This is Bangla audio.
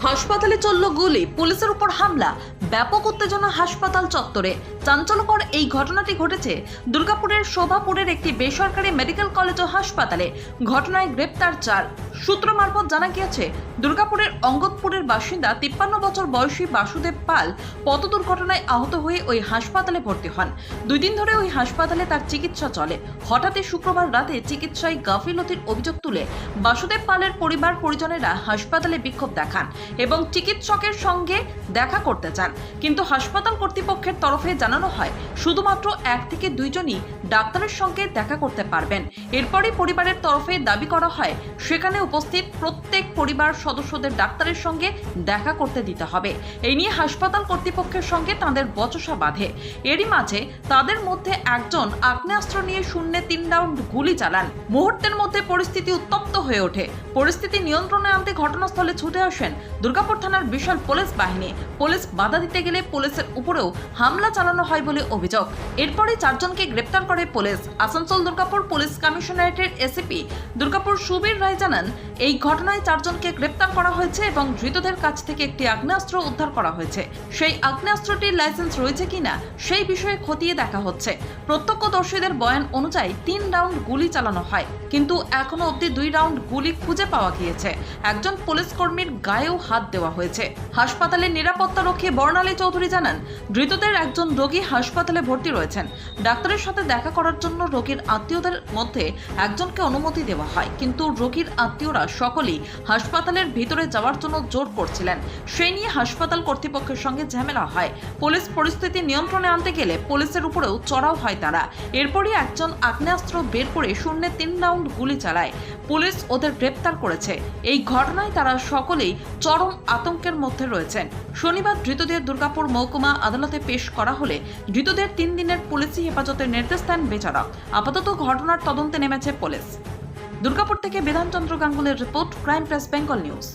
হাসপাতালে চলল গুলি পুলিশের উপর হামলা ব্যাপক উত্তেজনা হাসপাতাল চত্বরে। চাঞ্চল্যকর এই ঘটনাটি ঘটেছে দুর্গাপুরের শোভাপুরের একটি বেসরকারি মেডিকেল কলেজ ও হাসপাতালে। ঘটনায় গ্রেপ্তার চার। সূত্র মারফত জানা গিয়েছে, দুর্গাপুরের অঙ্গদপুরের বাসিন্দা তিপ্পান্ন বছর বয়সী বাসুদেব পাল পথ দুর্ঘটনায় আহত হয়ে ওই হাসপাতালে ভর্তি হন। দুই দিন ধরে ওই হাসপাতালে তার চিকিৎসা চলে। হঠাৎই শুক্রবার রাতে চিকিৎসায় গাফিলতির অভিযোগ তুলে বাসুদেব পালের পরিবার পরিজনেরা হাসপাতালে বিক্ষোভ দেখান এবং চিকিৎসকের সঙ্গে দেখা করতে চান। কিন্তু হাসপাতাল কর্তৃপক্ষের তরফে জানানো হয়, শুধুমাত্র এক থেকে দুইজনই ডাক্তারের সঙ্গে দেখা করতে পারবেন। এরপরই পরিবারের তরফে দাবি করা হয়, সেখানে উপস্থিত প্রত্যেক পরিবার সদস্যদের ডাক্তারের সঙ্গে দেখা করতে দিতে হবে। এই নিয়ে হাসপাতাল কর্তৃপক্ষের সঙ্গে তাদের বচসা বাঁধে। এরই মাঝে তাদের মধ্যে একজন আগ্নেয়াস্ত্র নিয়ে শূন্যে তিন রাউন্ড গুলি চালান। মুহূর্তের মধ্যে পরিস্থিতি উত্তপ্ত হয়ে ওঠে। পরিস্থিতি নিয়ন্ত্রণে আনতে ঘটনাস্থলে ছুটে আসেন দুর্গাপুর থানার বিশাল পুলিশ বাহিনী। পুলিশ বাধা গেলে পুলিশের উপরেও হামলা চালানো হয় বলে অভিযোগ। এরপরে চারজনকে গ্রেপ্তার করে পুলিশ। আসানসোল দুর্গাপুর পুলিশ কমিশনারেটের এসিপি দুর্গাপুর সুবীর রায় জানান এই ঘটনায় চারজনকে গ্রেপ্তার করা হয়েছে এবং ধৃতদের কাছ থেকে একটি আগ্নেয়াস্ত্র উদ্ধার করা হয়েছে। সেই আগ্নেয়াস্ত্রটির লাইসেন্স রয়েছে কিনা, সেই বিষয়ে খতিয়ে দেখা হচ্ছে। প্রত্যক্ষদর্শীদের বয়ান অনুযায়ী তিন রাউন্ড গুলি চালানো হয়, কিন্তু এখনও অবধি দুই রাউন্ড গুলি খুঁজে পাওয়া গিয়েছে। একজন পুলিশ কর্মীর গায়েও হাত দেওয়া হয়েছে। হাসপাতালের নিরাপত্তা রক্ষী বর্ণালী চৌধুরী জানান, ধৃতদের একজন রোগী হাসপাতালে ভর্তি রয়েছেন। ডাক্তারের সাথে দেখা করার জন্য রোগীর আত্মীয়দের মধ্যে একজনকে অনুমতি দেওয়া হয়, কিন্তু রোগীর আত্মীয়রা সকলেই হাসপাতালের ভিতরে যাওয়ার জন্য জোর করছিলেন। সেই নিয়ে হাসপাতাল কর্তৃপক্ষের সঙ্গে ঝামেলা হয়। পুলিশ পরিস্থিতি নিয়ন্ত্রণে আনতে গেলে পুলিশের উপরেও চড়াও হয় তারা। এরপরই একজন আগ্নেয়াস্ত্র বের করে শূন্যে তিন রাউন্ড গুলি চালায়। পুলিশ ওদের গ্রেপ্তার করেছে। এই ঘটনায় তারা সকলেই চরম আতঙ্কের মধ্যে রয়েছেন। শনিবার ধৃতদের দুর্গাপুর মহকুমা আদালতে পেশ করা হলে ধৃতদের তিন দিনের পুলিশি হেফাজতের নির্দেশ দেন বিচারক আপাতত ঘটনার তদন্তে নেমেছে পুলিশ। দুর্গাপুর থেকে Bidhanchandra গাঙ্গুলের report crime press Bengal news.